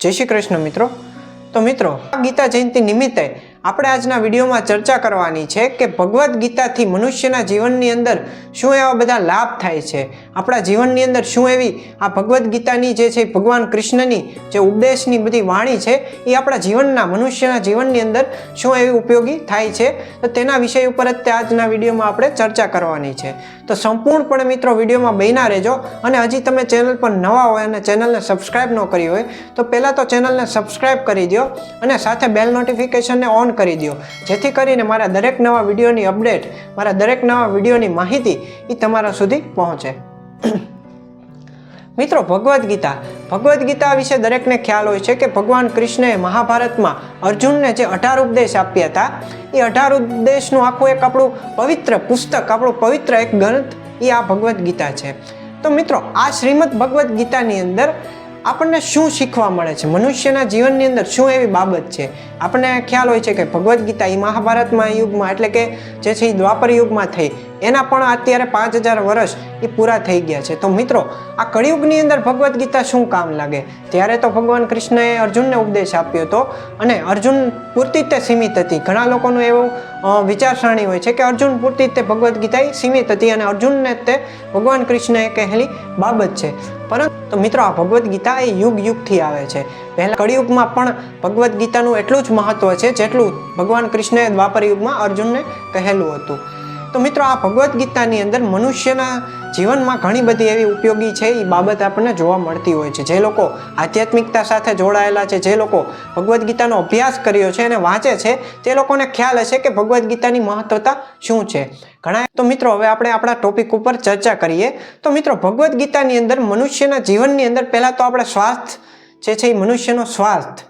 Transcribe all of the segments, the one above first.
જય શ્રી કૃષ્ણ મિત્રો. તો મિત્રો આ ગીતા જયંતિ નિમિત્તે આપણે આજના વિડીયોમાં ચર્ચા કરવાની છે કે ભગવદ્ ગીતાથી મનુષ્યના જીવનની અંદર શું એવા બધા લાભ થાય છે? આપણા જીવનની અંદર શું એવી આ ભગવદ્ ગીતાની જે છે ભગવાન કૃષ્ણની જે ઉપદેશની બધી વાણી છે એ આપણા જીવનના, મનુષ્યના જીવનની અંદર શું એવી ઉપયોગી થાય છે? તો તેના વિષય ઉપર જ તે આજના વિડીયોમાં આપણે ચર્ચા કરવાની છે. તો સંપૂર્ણપણે મિત્રો વિડીયોમાં બન્યા રહેજો અને હજી તમે ચેનલ પર નવા હોય અને ચેનલને સબસ્ક્રાઈબ ન કરી હોય તો પહેલાં તો ચેનલને સબસ્ક્રાઈબ કરી દો અને સાથે બેલ નોટિફિકેશનને ઓન કરી દો જેથી કરીને મારા દરેક નવા વિડીયોની અપડેટ, મારા દરેક નવા વિડીયોની માહિતી એ તમારા સુધી પહોંચે. મિત્રો, ભગવદ્ ગીતા. ભગવદ્ ગીતા વિશે દરેકને ખ્યાલ હોય છે કે ભગવાન કૃષ્ણએ મહાભારતમાં અર્જુનને જે અઢાર ઉપદેશ આપ્યા હતા એ અઢાર ઉપદેશનું આખું એક આપણું પવિત્ર પુસ્તક, આપણું પવિત્ર એક ગ્રંથ એ આ ભગવદ્ ગીતા છે. તો મિત્રો, આ શ્રીમદ ભગવદ્ ગીતાની અંદર આપણને શું શીખવા મળે છે? મનુષ્યના જીવનની અંદર શું એવી બાબત છે? આપણને ખ્યાલ હોય છે કે ભગવદ્ ગીતા એ મહાભારતમાં યુગમાં, એટલે કે જે છે એ દ્વાપર યુગમાં થઈ, એના પણ અત્યારે પાંચ હજાર વર્ષ એ પૂરા થઈ ગયા છે. તો મિત્રો, આ કળિયુગની અંદર ભગવદ્ ગીતા શું કામ લાગે? ત્યારે તો ભગવાન કૃષ્ણએ અર્જુનને ઉપદેશ આપ્યો હતો અને અર્જુન પૂરતી તે સીમિત હતી. ઘણા લોકોનું એવું વિચારસરણી હોય છે કે અર્જુન પૂરતી તે ભગવદ્ ગીતા સીમિત હતી અને અર્જુનને તે ભગવાન કૃષ્ણએ કહેલી બાબત છે. પરંતુ મિત્રો, આ ભગવદ્ ગીતા એ યુગ યુગથી આવે છે. પહેલા કળિયુગમાં પણ ભગવદ્ ગીતાનું એટલું જ મહત્વ છે જેટલું ભગવાન કૃષ્ણએ દ્વાપર યુગમાં અર્જુનને કહેલું હતું. તો મિત્રો આ ભગવદ્ ગીતાની અંદર મનુષ્યના જીવનમાં ઘણી બધી એવી ઉપયોગી છે એ બાબત આપણને જોવા મળતી હોય છે. જે લોકો આધ્યાત્મિકતા સાથે જોડાયેલા છે, જે લોકો ભગવદ્ ગીતાનો અભ્યાસ કર્યો છે અને વાંચે છે, તે લોકોને ખ્યાલ હશે કે ભગવદ્ ગીતાની મહત્વતા શું છે. ઘણા તો મિત્રો હવે આપણે આપણા ટોપિક ઉપર ચર્ચા કરીએ. તો મિત્રો ભગવદ્ ગીતાની અંદર મનુષ્યના જીવનની અંદર પહેલાં તો આપણે સ્વાસ્થ્ય જે છે એ મનુષ્યનો સ્વાસ્થ્ય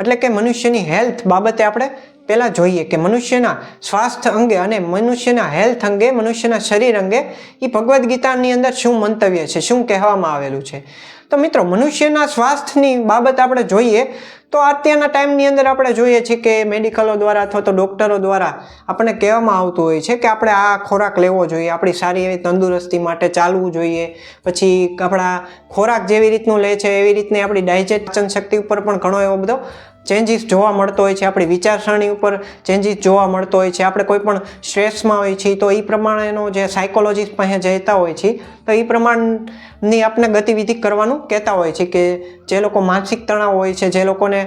એટલે કે મનુષ્યની હેલ્થ બાબતે આપણે પહેલાં જોઈએ કે મનુષ્યના સ્વાસ્થ્ય અંગે અને મનુષ્યના હેલ્થ અંગે, મનુષ્યના શરીર અંગે એ ભગવદ્ ગીતાની અંદર શું મંતવ્ય છે, શું કહેવામાં આવેલું છે? તો મિત્રો, મનુષ્યના સ્વાસ્થ્યની બાબત આપણે જોઈએ તો અત્યારના ટાઈમની અંદર આપણે જોઈએ છીએ કે મેડિકલો દ્વારા અથવા તો ડૉક્ટરો દ્વારા આપણને કહેવામાં આવતું હોય છે કે આપણે આ ખોરાક લેવો જોઈએ, આપણી સારી એવી તંદુરસ્તી માટે ચાલવું જોઈએ. પછી આપણા ખોરાક જેવી રીતનું લે છે, એવી રીતની આપણી ડાયજેશન શક્તિ ઉપર પણ ઘણો એવો બધો ચેન્જીસ જોવા મળતો હોય છે, આપણી વિચારસરણી ઉપર ચેન્જીસ જોવા મળતો હોય છે. આપણે કોઈ પણ સ્ટ્રેસમાં હોય છીએ, તો એ પ્રમાણેનો જે સાયકોલોજીસ્ટ પાસે જતા હોય છે તો એ પ્રમાણની આપણે ગતિવિધિ કરવાનું કહેતા હોય છે કે જે લોકો માનસિક તણાવ હોય છે, જે લોકોને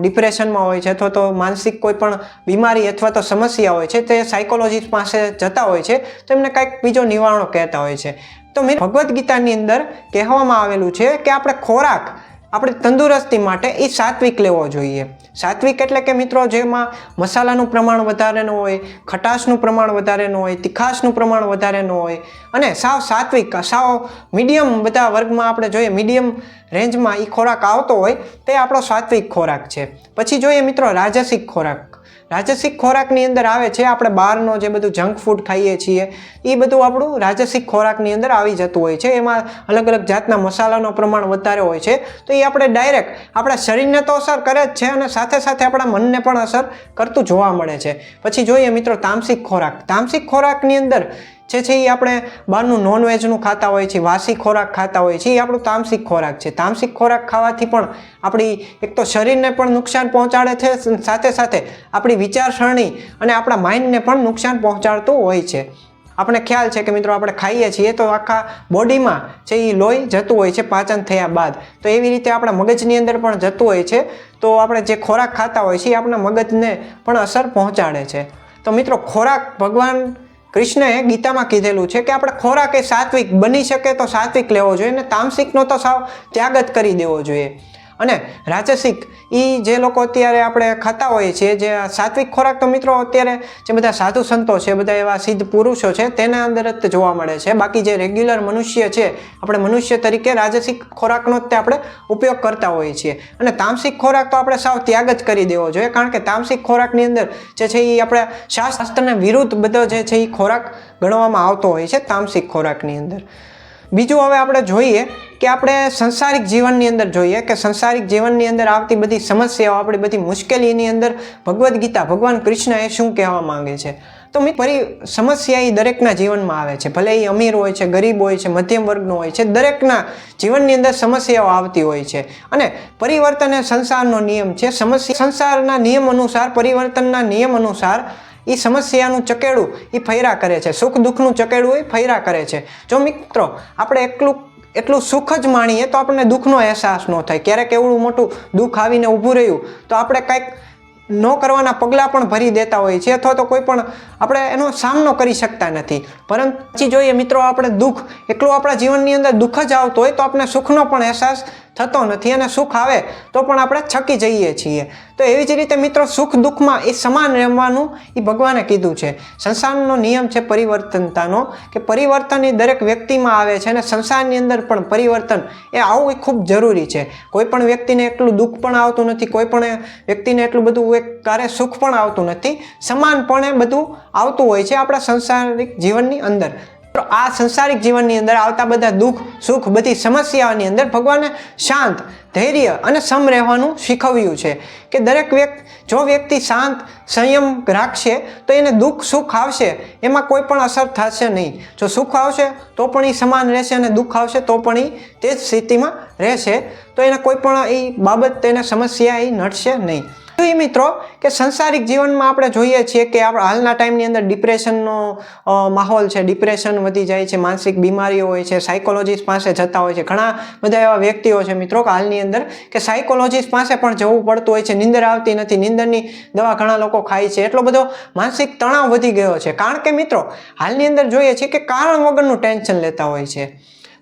ડિપ્રેશનમાં હોય છે અથવા તો માનસિક કોઈ પણ બીમારી અથવા તો સમસ્યા હોય છે, તે સાયકોલોજીસ્ટ પાસે જતા હોય છે, તો એમને કાંઈક બીજો નિવારણો કહેતા હોય છે. તો મેં ભગવદ્ ગીતાની અંદર કહેવામાં આવેલું છે કે આપણે ખોરાક આપણી તંદુરસ્તી માટે એ સાત્વિક લેવો જોઈએ. સાત્વિક એટલે કે મિત્રો જેમાં મસાલાનું પ્રમાણ વધારે ન હોય, ખટાશનું પ્રમાણ વધારે ન હોય, તીખાશનું પ્રમાણ વધારે ન હોય અને સાવ સાત્વિક, સાવ મીડિયમ બધા વર્ગમાં આપણે જોઈએ મીડિયમ રેન્જમાં એ ખોરાક આવતો હોય તે આપણો સાત્વિક ખોરાક છે. પછી જોઈએ મિત્રો રાજસિક ખોરાક. રાજસિક ખોરાકની અંદર આવે છે, આપણે બહારનો જે બધું જંક ફૂડ ખાઈએ છીએ, એ બધું આપણું રાજસિક ખોરાકની અંદર આવી જતું હોય છે. એમાં અલગ અલગ જાતના મસાલાનો પ્રમાણ વધારે હોય છે. તો એ આપણે ડાયરેક્ટ આપણા શરીરને તો અસર કરે જ છે અને સાથે સાથે આપણા મનને પણ અસર કરતું જોવા મળે છે. પછી જોઈએ મિત્રો, તામસિક ખોરાક. તામસિક ખોરાકની અંદર જે છે એ આપણે બહારનું નોનવેજનું ખાતા હોઈએ છીએ વાસી ખોરાક ખાતા હોઈએ છીએ એ આપણું તામસિક ખોરાક છે. તામસિક ખોરાક ખાવાથી પણ આપણી એક તો શરીરને પણ નુકસાન પહોંચાડે છે સાથે સાથે આપણી વિચારસરણી અને આપણા માઇન્ડને પણ નુકસાન પહોંચાડતું હોય છે. આપણે ખ્યાલ છે કે મિત્રો આપણે ખાઈએ છીએ તો આખા બોડીમાં છે એ લોહી જતું હોય છે પાચન થયા બાદ. તો એવી રીતે આપણા મગજની અંદર પણ જતું હોય છે. તો આપણે જે ખોરાક ખાતા હોય છે એ આપણા મગજને પણ અસર પહોંચાડે છે. તો મિત્રો ખોરાક ભગવાન કૃષ્ણએ ગીતામાં કીધેલું છે કે આપણે ખોરાક એ સાત્વિક બની શકે તો સાત્વિક લેવો જોઈએ અને તામસિકનો તો સાવ ત્યાગ જ કરી દેવો જોઈએ. અને રાજસિક એ જે લોકો અત્યારે આપણે ખાતા હોઈએ છીએ, જે સાત્વિક ખોરાક તો મિત્રો અત્યારે જે બધા સાધુ સંતો છે, બધા એવા સિદ્ધ પુરુષો છે, તેના અંદર જ જોવા મળે છે. બાકી જે રેગ્યુલર મનુષ્ય છે, આપણે મનુષ્ય તરીકે રાજસિક ખોરાકનો જ તે આપણે ઉપયોગ કરતા હોઈએ છીએ. અને તામસિક ખોરાક તો આપણે સાવ ત્યાગ જ કરી દેવો જોઈએ, કારણ કે તામસિક ખોરાકની અંદર જે છે એ આપણે શાસ્ત્રને વિરુદ્ધ બધો જે છે એ ખોરાક ગણવામાં આવતો હોય છે, તામસિક ખોરાકની અંદર. બીજું હવે આપણે જોઈએ કે આપણે સંસારિક જીવનની અંદર જોઈએ કે સંસારિક જીવનની અંદર આવતી બધી સમસ્યાઓ, આપણી બધી મુશ્કેલીની અંદર ભગવદ્ ગીતા, ભગવાન કૃષ્ણ એ શું કહેવા માંગે છે? તો પરી સમસ્યા એ દરેકના જીવનમાં આવે છે. ભલે એ અમીર હોય છે, ગરીબ હોય છે, મધ્યમ વર્ગનો હોય છે, દરેકના જીવનની અંદર સમસ્યાઓ આવતી હોય છે. અને પરિવર્તન એ સંસારનો નિયમ છે. સમસ્યા, સંસારના નિયમ અનુસાર, પરિવર્તનના નિયમ અનુસાર એ સમસ્યાનું ચકેડું એ ફૈરા કરે છે. સુખ દુઃખનું ચકેડું એ ફૈરા કરે છે. જો મિત્રો, આપણે એકલું, એટલું સુખ જ માણીએ તો આપણને દુઃખનો અહેસાસ ન થાય. ક્યારેક એવડું મોટું દુઃખ આવીને ઊભું રહ્યું તો આપણે કંઈક ન કરવાના પગલાં પણ ભરી દેતા હોઈએ છીએ અથવા તો કોઈ પણ આપણે એનો સામનો કરી શકતા નથી. પરંતુ પછી જોઈએ મિત્રો, આપણે દુઃખ એટલું આપણા જીવનની અંદર દુઃખ જ આવતું હોય તો આપણે સુખનો પણ અહેસાસ થતો નથી અને સુખ આવે તો પણ આપણે છકી જઈએ છીએ. તો એવી જ રીતે મિત્રો સુખ દુઃખમાં એ સમાન રહેવાનું એ ભગવાને કીધું છે. સંસારનો નિયમ છે પરિવર્તનતાનો કે પરિવર્તન એ દરેક વ્યક્તિમાં આવે છે અને સંસારની અંદર પણ પરિવર્તન એ આવવું એ ખૂબ જરૂરી છે. કોઈ પણ વ્યક્તિને એટલું દુઃખ પણ આવતું નથી, કોઈ પણ વ્યક્તિને એટલું બધું એક ક્યારે સુખ પણ આવતું નથી. સમાનપણે બધું આવતું હોય છે આપણા સંસારિક જીવનની અંદર. આ સંસારિક જીવનની અંદર આવતા બધા દુઃખ, સુખ, બધી સમસ્યાઓની અંદર ભગવાને શાંત, ધૈર્ય અને સમ રહેવાનું શીખવ્યું છે કે દરેક વ્યક્તિ, જો વ્યક્તિ શાંત, સંયમ રાખશે તો એને દુઃખ, સુખ આવશે, એમાં કોઈ પણ અસર થશે નહીં. જો સુખ આવશે તો પણ એ સમાન રહેશે અને દુઃખ આવશે તો પણ એ તે જ સ્થિતિમાં રહેશે તો એને કોઈ પણ એ બાબત, તેને સમસ્યા એ નડશે નહીં. તો એ મિત્રો કે સંસારિક જીવનમાં આપણે જોઈએ છીએ કે આપણા હાલના ટાઈમની અંદર ડિપ્રેશનનો માહોલ છે, ડિપ્રેશન વધી જાય છે, માનસિક બીમારીઓ હોય છે, સાયકોલોજીસ્ટ પાસે જતા હોય છે, ઘણા બધા એવા વ્યક્તિઓ છે મિત્રો કે હાલની અંદર કે સાયકોલોજીસ્ટ પાસે પણ જવું પડતું હોય છે, નિંદર આવતી નથી, નિંદરની દવા ઘણા લોકો ખાય છે, એટલો બધો માનસિક તણાવ વધી ગયો છે. કારણ કે મિત્રો, હાલની અંદર જોઈએ છીએ કે કારણ વગરનું ટેન્શન લેતા હોય છે.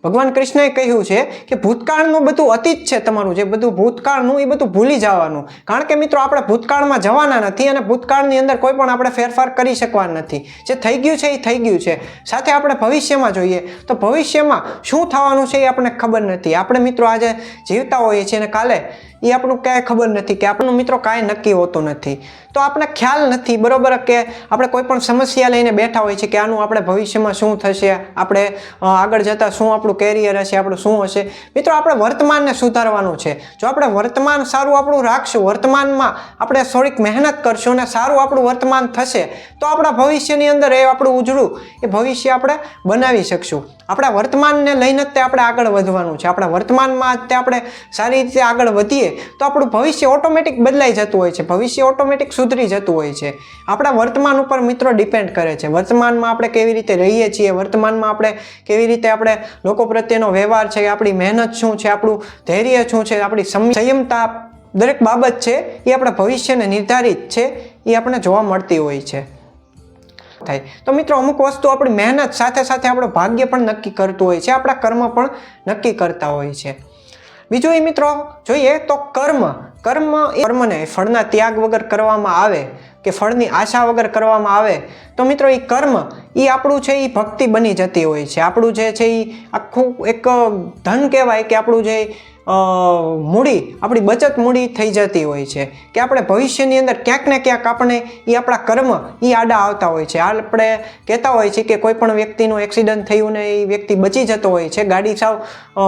ભગવાન કૃષ્ણએ કહ્યું છે કે ભૂતકાળનું બધું અતીત છે તમારું, જે બધું ભૂતકાળનું એ બધું ભૂલી જવાનું. કારણ કે મિત્રો, આપણે ભૂતકાળમાં જવાના નથી અને ભૂતકાળની અંદર કોઈ પણ આપણે ફેરફાર કરી શકવાના નથી. જે થઈ ગયું છે એ થઈ ગયું છે. સાથે આપણે ભવિષ્યમાં જોઈએ તો ભવિષ્યમાં શું થવાનું છે એ આપણને ખબર નથી. આપણે મિત્રો આજે જીવતા હોઈએ છીએ અને કાલે એ આપણું ક્યાંય ખબર નથી કે આપણું મિત્રો કાંઈ નક્કી હોતું નથી. તો આપણે ખ્યાલ નથી, બરાબર, કે આપણે કોઈ પણ સમસ્યા લઈને બેઠા હોય છે કે આનું આપણે ભવિષ્યમાં શું થશે, આપણે આગળ જતાં શું આપણું કેરિયર હશે, આપણું શું હશે. મિત્રો, આપણે વર્તમાનને સુધારવાનું છે. જો આપણે વર્તમાન સારું આપણું રાખશું, વર્તમાનમાં આપણે થોડીક મહેનત કરશું અને સારું આપણું વર્તમાન થશે, તો આપણા ભવિષ્યની અંદર એ આપણું ઉજળું, એ ભવિષ્ય આપણે બનાવી શકશું. આપણા વર્તમાનને લઈને જ તે આપણે આગળ વધવાનું છે. આપણા વર્તમાનમાં જ તે આપણે સારી રીતે આગળ વધીએ તો આપણું ભવિષ્ય ઓટોમેટિક બદલાઈ જતું હોય છે. ભવિષ્ય ઓટોમેટિક સુધરી જતું હોય છે. આપણા વર્તમાન ઉપર મિત્રો ડિપેન્ડ કરે છે. વર્તમાનમાં આપણે કેવી રીતે રહીએ છીએ? વર્તમાનમાં આપણે કેવી રીતે આપણે લોકો પ્રત્યેનો વ્યવહાર છે? આપણી મહેનત શું છે? આપણું ધૈર્ય શું છે? આપણી સંયમતા દરેક બાબત છે, એ આપણા ભવિષ્યને નિર્ધારિત છે, એ આપણને જોવા મળતી હોય છે. થાય. તો મિત્રો, અમુક વસ્તુ આપણી મહેનત સાથે સાથે આપણું ભાગ્ય પણ નક્કી કરતું હોય છે. આપણા કર્મ પણ નક્કી કરતા હોય છે. બીજું એ મિત્રો, જોઈએ તો કર્મ. કર્મ એ કર્મને, ફળના ત્યાગ વગર કરવામાં આવે કે ફળની આશા વગર કરવામાં આવે? તો મિત્રો એ કર્મ એ આપણું છે એ ભક્તિ બની જતી હોય છે. આપણું જે છે એ આખું એક ધન કહેવાય કે આપણું જે મૂડી, આપણી બચત મૂડી થઈ જતી હોય છે. કે આપણે ભવિષ્યની અંદર ક્યાંક ને ક્યાંક આપણે એ આપણા કર્મ એ આડા આવતા હોય છે. આપણે કહેતા હોય છે કે કોઈ પણ વ્યક્તિનું એક્સિડન્ટ થયું ને એ વ્યક્તિ બચી જતો હોય છે. ગાડી સાવ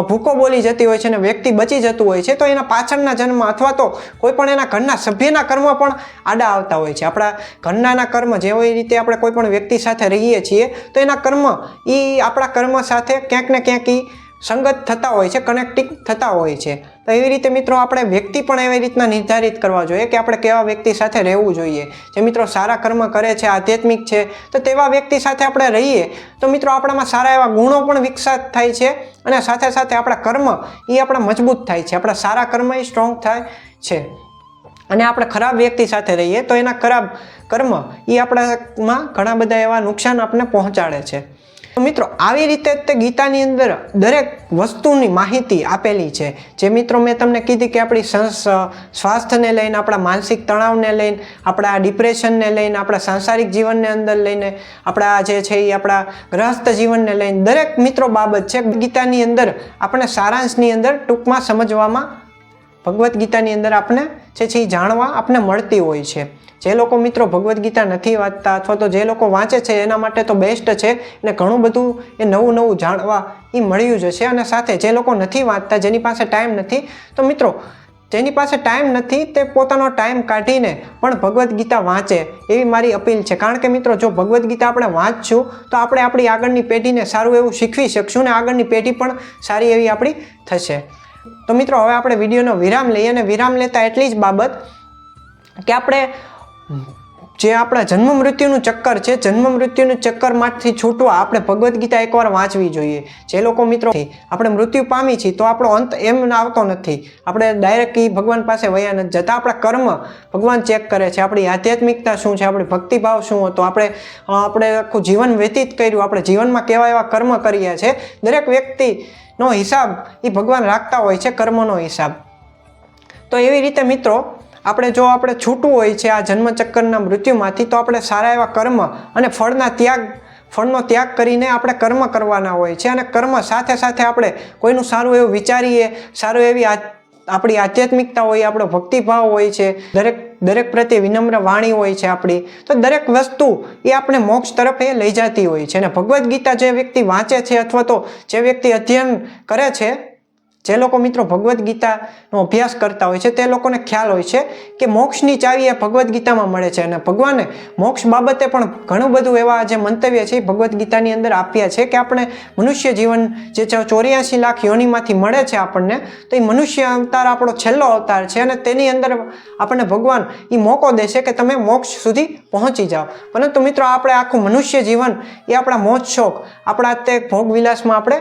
ભૂકો બોલી જતી હોય છે અને વ્યક્તિ બચી જતું હોય છે, તો એના પાછળના જન્મ અથવા તો કોઈ પણ એના ઘરના સભ્યના કર્મ પણ આડા આવતા હોય છે. આપણા ઘરનાના કર્મ જેવી રીતે આપણે કોઈ પણ વ્યક્તિ સાથે રહીએ છીએ, તો એના કર્મ એ આપણા કર્મ સાથે ક્યાંક ને ક્યાંક ઈ સંગત થતા હોય છે કનેક્ટિંગ થતા હોય છે. તો એવી રીતે મિત્રો આપણે વ્યક્તિ પણ એવી રીતના નિર્ધારિત કરવા જોઈએ કે આપણે કેવા વ્યક્તિ સાથે રહેવું જોઈએ. જે મિત્રો સારા કર્મ કરે છે, આધ્યાત્મિક છે, તો તેવા વ્યક્તિ સાથે આપણે રહીએ. તો મિત્રો આપણામાં સારા એવા ગુણો પણ વિકસાત થાય છે અને સાથે સાથે આપણા કર્મ એ આપણા મજબૂત થાય છે. આપણા સારા કર્મ એ સ્ટ્રોંગ થાય છે. અને આપણે ખરાબ વ્યક્તિ સાથે રહીએ તો એના ખરાબ કર્મ એ આપણામાં ઘણા બધા એવા નુકસાન આપણને પહોંચાડે છે. મિત્રો, આવી રીતે તે ગીતાની અંદર દરેક વસ્તુની માહિતી આપેલી છે. જે મિત્રો મેં તમને કીધી કે આપણી સ્વાસ્થ્યને લઈને, આપણા માનસિક તણાવને લઈને, આપણા ડિપ્રેશનને લઈને, આપણા સાંસારિક જીવનને અંદર લઈને, આપણા જે છે એ આપણા ગ્રહસ્થ જીવનને લઈને, દરેક મિત્રો બાબત છે. ગીતાની અંદર આપણે સારાંશની અંદર ટૂંકમાં સમજવામાં ભગવદ્ ગીતાની અંદર આપણે જે છે એ જાણવા આપણને મળતી હોય છે. જે લોકો મિત્રો ભગવદ્ ગીતા નથી વાંચતા અથવા તો જે લોકો વાંચે છે એના માટે તો બેસ્ટ છે. અને ઘણું બધું એ નવું નવું જાણવા એ મળ્યું જ છે અને સાથે જે લોકો નથી વાંચતા, જેની પાસે ટાઈમ નથી, તો મિત્રો, જેની પાસે ટાઈમ નથી તે પોતાનો ટાઈમ કાઢીને પણ ભગવદ્ ગીતા વાંચે. એવી મારી અપીલ છે. કારણ કે મિત્રો, જો ભગવદ્ ગીતા આપણે વાંચશું, તો આપણે આપણી આગળની પેઢીને સારું એવું શીખવી શકશું ને આગળની પેઢી પણ સારી એવી આપણી થશે. તો મિત્રો, હવે આપણે વિડીયોનો વિરામ લઈએ અને વિરામ લેતા એટલી જ બાબત કે આપણે જે આપણા જન્મ મૃત્યુનું ચક્કર છે, જન્મ મૃત્યુનું ચક્કરમાંથી છૂટવા આપણે ભગવદ્ ગીતા એકવાર વાંચવી જોઈએ. જે લોકો મિત્રો આપણે મૃત્યુ પામી છીએ તો આપણો અંત એમ આવતો નથી. આપણે ડાયરેક્ટ એ ભગવાન પાસે વયા નથી જતા. આપણા કર્મ ભગવાન ચેક કરે છે. આપણી આધ્યાત્મિકતા શું છે? આપણી ભક્તિભાવ શું હતો? આપણે આપણે આખું જીવન વ્યતીત કર્યું. આપણે જીવનમાં કેવા એવા કર્મ કર્યા છે? દરેક વ્યક્તિનો હિસાબ એ ભગવાન રાખતા હોય છે કર્મનો હિસાબ. તો એવી રીતે મિત્રો, આપણે જો આપણે છૂટવું હોય છે આ જન્મચક્કરના મૃત્યુમાંથી, તો આપણે સારા એવા કર્મ અને ફળના ત્યાગ, ફળનો ત્યાગ કરીને આપણે કર્મ કરવાના હોય છે અને કર્મ સાથે સાથે આપણે કોઈનું સારું એવું વિચારીએ, સારું એવી આપણી આધ્યાત્મિકતા હોય, આપણો ભક્તિભાવ હોય છે, દરેક દરેક પ્રત્યે વિનમ્ર વાણી હોય છે આપણી, તો દરેક વસ્તુ એ આપણે મોક્ષ તરફ એ લઈ જતી હોય છે. અને ભગવદ્ ગીતા જે વ્યક્તિ વાંચે છે અથવા તો જે વ્યક્તિ અધ્યયન કરે છે જે લોકો મિત્રો ભગવદ્ ગીતાનો અભ્યાસ કરતા હોય છે, તે લોકોને ખ્યાલ હોય છે કે મોક્ષની ચાવી એ ભગવદ્ ગીતામાં મળે છે. અને ભગવાને મોક્ષ બાબતે પણ ઘણું બધું એવા જે મંતવ્ય છે એ ભગવદ્ ગીતાની અંદર આપ્યા છે કે આપણે મનુષ્ય જીવન જે ચોર્યાસી લાખ યોનિમાંથી મળે છે આપણને, તો એ મનુષ્ય અવતાર આપણો છેલ્લો અવતાર છે અને તેની અંદર આપણને ભગવાન એ મોકો દેશે કે તમે મોક્ષ સુધી પહોંચી જાઓ. પરંતુ મિત્રો, આપણે આખું મનુષ્ય જીવન એ આપણા મોજ શોખ, આપણા તે ભોગવિલાસમાં આપણે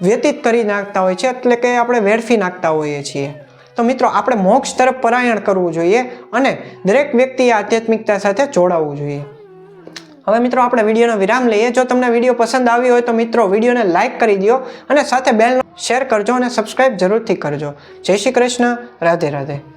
વ્યતીત કરી નાખતા હોય છે, એટલે કે આપણે વેડફી નાખતા હોઈએ છીએ. તો મિત્રો, આપણે મોક્ષ તરફ પરાયણ કરવું જોઈએ અને દરેક વ્યક્તિએ આધ્યાત્મિકતા સાથે જોડાવવું જોઈએ. હવે મિત્રો, આપણે વિડીયોનો વિરામ લઈએ. જો તમને વીડિયો પસંદ આવ્યો હોય તો મિત્રો, વિડીયોને લાઇક કરી દો અને સાથે બેલ શેર કરજો અને સબસ્ક્રાઈબ જરૂરથી કરજો. જય શ્રી કૃષ્ણ. રાધે રાધે.